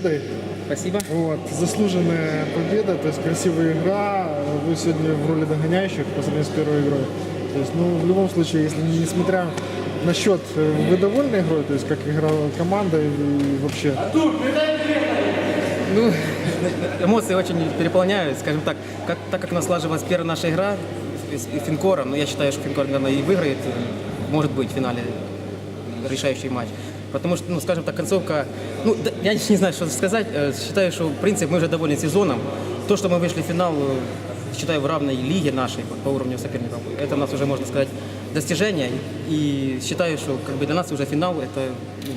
победой. Спасибо. Вот, заслуженная победа, то есть красивая игра. Вы сегодня в роли догоняющих по сравнению с первой игрой. То есть, ну, в любом случае, если несмотря на счет, э, вы довольны игрой, то есть как играла команда и вообще. Ну, эмоции очень переполняют, скажем так, как, так как наслаживалась первая наша игра с Финкором, ну, я считаю, что Финкор, наверное, и выиграет, может быть, в финале решающий матч. Потому что, ну, скажем так, концовка, ну, я не знаю, что сказать, Э, считаю, что, в принципе, мы уже довольны сезоном. То, что мы вышли в финал, э, считаю, в равной лиге нашей по уровню соперников, это у нас уже, можно сказать, достижение. И считаю, что как бы для нас уже финал, это, ну,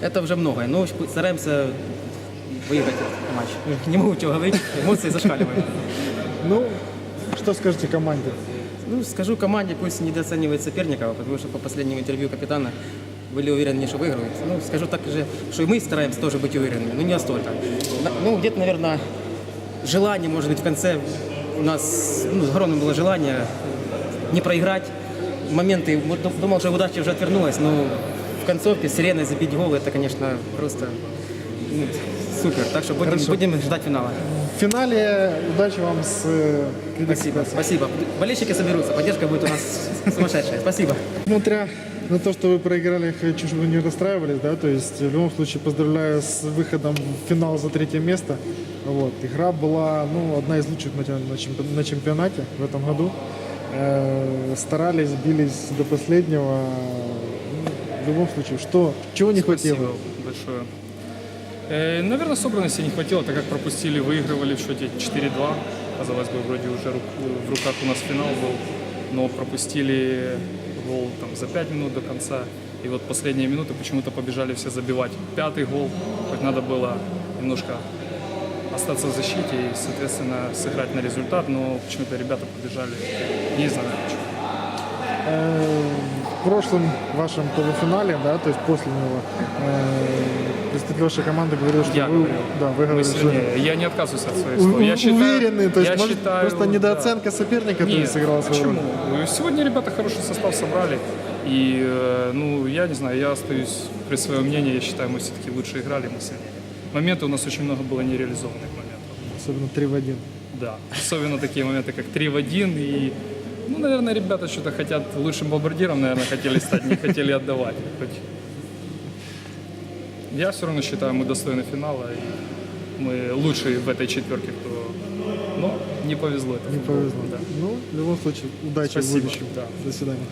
это уже многое. Но стараемся выиграть этот матч. Не могу чего говорить, эмоции зашкаливают. Ну, что скажете команде? Ну, скажу команде, пусть недооценивает соперника, потому что по последнему интервью капитана были уверены, что выиграют. Ну, скажу так же, что и мы стараемся тоже быть уверенными, но не настолько. На- Ну, где-то, наверное, желание, может быть, в конце у нас ну, огромное было желание не проиграть. Моменты, думал, что удача уже отвернулась, но в концовке сиреной забить гол, это, конечно, просто ну, супер. Так что будем, Хорошо. будем ждать финала. В финале удачи вам с Спасибо, спасибо. Болельщики соберутся, поддержка будет у нас сумасшедшая. Спасибо. Несмотря на то, что вы проиграли, хочу, чтобы вы не расстраивались, да, то есть в любом случае поздравляю с выходом в финал за третье место. Вот. Игра была ну, одна из лучших на, на чемпи- на чемпионате в этом году. Э, старались, бились до последнего. Ну, в любом случае, что, чего не хватило? Спасибо большое. Э, наверное, собранности не хватило, так как пропустили, выигрывали в счете 4-2. Казалось бы, вроде уже в руках у нас финал был, но пропустили гол там, за 5 минут до конца. И вот последние минуты почему-то побежали все забивать. Пятый гол, хоть надо было немножко остаться в защите и, соответственно, сыграть на результат, но почему-то ребята побежали, не знаю почему. Э, в прошлом вашем полуфинале, да, то есть после него, э, представитель вашей команды говорил, что Я вы, да, вы говорили, что. Я не отказываюсь от своих У- слов. Я у- считаю, уверены, то есть я может, считаю, просто да. недооценка соперника то Нет, сыграла свою роль. почему? Сегодня ребята хороший состав собрали. И, э, ну, я не знаю, я остаюсь при своем мнении. Я считаю, мы все-таки лучше играли, мы сильнее. Моменты у нас очень много было нереализованных моментов. Особенно 3 в 1. Да. Особенно такие моменты, как 3 в 1. И, ну, наверное, ребята что-то хотят лучшим бомбардиром, наверное, хотели стать, не хотели отдавать. Хоть- Я все равно считаю, мы достойны финала. И мы лучшие в этой четверке, кто... Но не повезло. Не повезло. Да. Ну, в любом случае, удачи Спасибо, в будущем. да. До свидания.